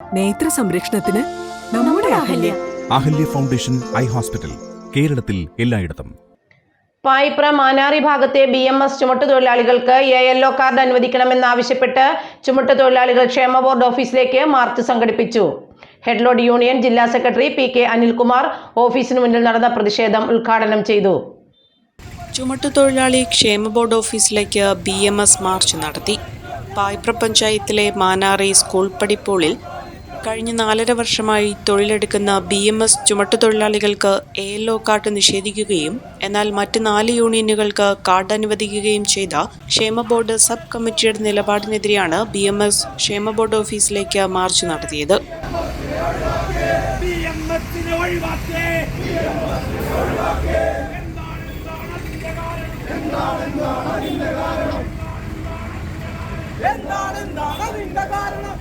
നേത്ര സംരക്ഷണത്തിന് നമ്മുടെ Ahalya. Ahalya. Foundation eye hospital കേരളത്തിൽ എല്ലായിടത്തും. പായിപ്ര മാനാറി ഭാഗത്തെ ബി എം എസ് ചുമട്ടുതൊഴിലാളികൾക്ക് എ എൽ ഒ കാർഡ് അനുവദിക്കണമെന്നാവശ്യപ്പെട്ട് ചുമട്ടുതൊഴിലാളികൾ ക്ഷേമ ബോർഡ് ഓഫീസിലേക്ക് മാർച്ച് സംഘടിപ്പിച്ചു. ഹെഡ്ലോഡ് യൂണിയൻ ജില്ലാ സെക്രട്ടറി പി കെ അനിൽകുമാർ ഓഫീസിന് മുന്നിൽ നടന്ന പ്രതിഷേധം ഉദ്ഘാടനം ചെയ്തു. ചുമട്ടുതൊഴിലാളി ക്ഷേമ ബോർഡ് ഓഫീസിലേക്ക് ബി എം എസ് മാർച്ച് നടത്തി. പായ്പ്ര പഞ്ചായത്തിലെ മാനാറി സ്കൂൾ പടിപ്പോളിൽ കഴിഞ്ഞ നാലര വർഷമായി തൊഴിലെടുക്കുന്ന ബി എം എസ് ചുമട്ടുതൊഴിലാളികൾക്ക് എ എൽ ഒ കാർഡ് നിഷേധിക്കുകയും എന്നാൽ മറ്റ് നാല് യൂണിയനുകൾക്ക് കാർഡ് അനുവദിക്കുകയും ചെയ്ത ക്ഷേമ ബോർഡ് സബ് കമ്മിറ്റിയുടെ നിലപാടിനെതിരെയാണ് ബി എം എസ് ക്ഷേമ ബോർഡ് ഓഫീസിലേക്ക് മാർച്ച് നടത്തിയത്. ഒഴിവാക്കേ. എന്താണ്? അതിന്റെ കാരണം?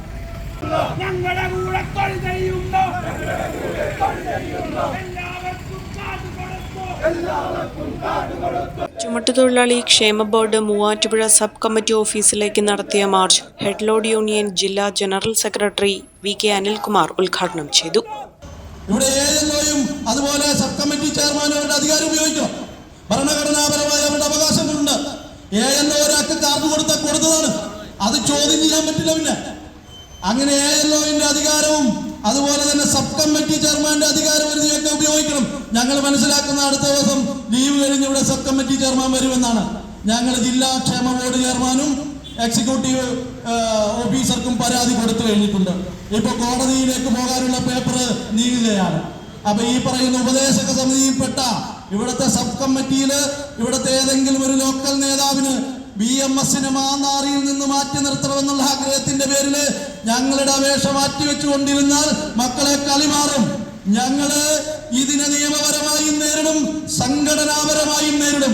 ഞങ്ങളുടെ കൂടെ കൊടുത്തു. ചുമട്ടുതൊഴിലാളി ക്ഷേമ ബോർഡ് മൂവാറ്റുപുഴ സബ് കമ്മിറ്റി ഓഫീസിലേക്ക് നടത്തിയ മാർച്ച് ഹെഡ്ലോഡ് യൂണിയൻ ജില്ലാ general secretary V K Anilkumar ഉദ്ഘാടനം ചെയ്തു. ഇവിടെ അതുപോലെ സബ് കമ്മിറ്റി ചെയർമാൻ അവരുടെ അധികാരം ഉപയോഗിക്കണം. ഭരണഘടനാപരമായ അവരുടെ അവകാശങ്ങളുണ്ട്. എൻ ഒരാൾക്ക് കാർഡ് കൊടുത്ത കൊടുത്തതാണ്. അത് ചോദ്യം ചെയ്യാൻ പറ്റില്ല പിന്നെ. അങ്ങനെ എ എൽ ഒന്റെ അധികാരവും അതുപോലെ തന്നെ സബ് കമ്മിറ്റി ചെയർമാന്റെ അധികാരം ഇതിയൊക്കെ ഉപയോഗിക്കണം. ഞങ്ങൾ മനസ്സിലാക്കുന്ന അടുത്ത ദിവസം ലീവ് കഴിഞ്ഞ് ഇവിടെ സബ് കമ്മിറ്റി ചെയർമാൻ വരുമെന്നാണ്. ഞങ്ങൾ ജില്ലാ ക്ഷേമ ബോർഡ് ചെയർമാനും എക്സിക്യൂട്ടീവ് ഓഫീസർക്കും പരാതി കൊടുത്തു കഴിഞ്ഞിട്ടുണ്ട്. ഇപ്പൊ കോടതിയിലേക്ക് പോകാനുള്ള പേപ്പർ നീങ്ങുകയാണ്. അപ്പൊ ഈ പറയുന്ന ഉപദേശക സമിതിയിൽപ്പെട്ട ഇവിടുത്തെ സബ് കമ്മിറ്റിയിൽ ഇവിടുത്തെ ഏതെങ്കിലും ഒരു ലോക്കൽ നേതാവിന് ബി എം എസിന് മാന്നാറിയിൽ നിന്ന് മാറ്റി നിർത്തണമെന്നുള്ള ആഗ്രഹത്തിന്റെ പേരിൽ ഞങ്ങളുടെ അപേക്ഷ മാറ്റിവെച്ചു കൊണ്ടിരുന്നാൽ മക്കളെ കളിമാറും ഞങ്ങൾ ഇതിനെ നിയമപരമായും നേരിടും സംഘടനാപരമായും നേരിടും.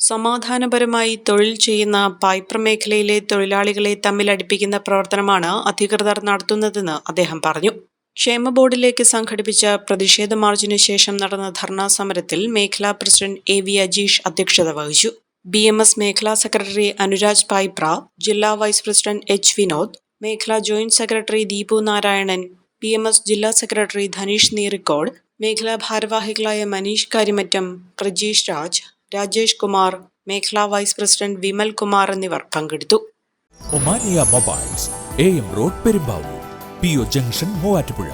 സമാധാനപരമായി തൊഴിൽ ചെയ്യുന്ന പൈപ്പർ മേഖലയിലെ തൊഴിലാളികളെ തമ്മിൽ അടുപ്പിക്കുന്ന പ്രവർത്തനമാണ് അധികൃതർ നടത്തുന്നതെന്ന് അദ്ദേഹം പറഞ്ഞു. ക്ഷേമ ബോർഡിലേക്ക് സംഘടിപ്പിച്ച പ്രതിഷേധ മാർച്ചിന് ശേഷം നടന്ന ധർണാ സമരത്തിൽ മേഖലാ പ്രസിഡന്റ് എ വി അജീഷ് അധ്യക്ഷത വഹിച്ചു. ബി എം എസ് മേഖലാ സെക്രട്ടറി അനുരാജ് പൈപ്ര ജില്ലാ വൈസ് പ്രസിഡന്റ് എച്ച് വിനോദ് മേഖലാ joint secretary Deepu Narayanan P M S ജില്ലാ സെക്രട്ടറി ധനീഷ് നീറിക്കോട് മേഖലാ ഭാരവാഹികളായ മനീഷ് കരിമറ്റം പ്രജീഷ് രാജ് രാജേഷ് കുമാർ മേഖലാ വൈസ് പ്രസിഡന്റ് വിമൽ കുമാർ എന്നിവർ പങ്കെടുത്തു. Omania mobiles A M road Perumbavoor P O junction Muvattupuzha.